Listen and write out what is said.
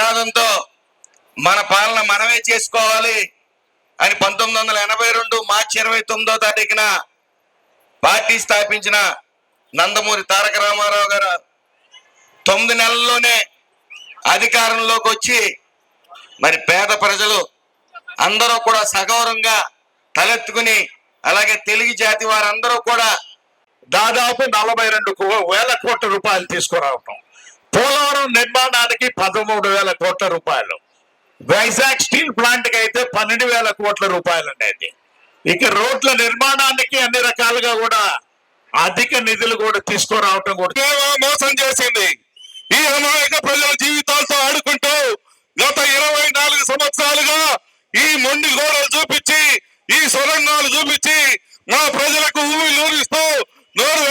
నినాదంతో మన పాలన మనమే చేసుకోవాలి అని పంతొమ్మిది వందల ఎనభై రెండు మార్చి ఇరవై తొమ్మిదో తారీఖున పార్టీ స్థాపించిన నందమూరి తారక రామారావు గారు తొమ్మిది నెలల్లోనే అధికారంలోకి వచ్చి మరి పేద ప్రజలు అందరూ కూడా సగౌరవంగా తలెత్తుకుని అలాగే తెలుగు జాతి వారందరూ కూడా దాదాపు నలభై రెండు కో- వేల కోట్ల రూపాయలు తీసుకురావటం. పోలవరం నిర్మాణానికి పదమూడు వేల కోట్ల రూపాయలు. వైజాగ్ స్టీల్ ప్లాంట్కి అయితే పన్నెండు వేల కోట్ల రూపాయలు ఉండేది ఇక రోడ్ల నిర్మాణానికి అన్ని రకాలుగా కూడా అధిక నిధులు కూడా తీసుకురావటం కూడా మోసం చేసింది. ఈ అమాయక ప్రజల జీవితాలతో ఆడుకుంటూ గత ఇరవై నాలుగు సంవత్సరాలుగా ఈ మొండి గోడలు చూపించి ఈ సొరంగాలు చూపించి మా నోరు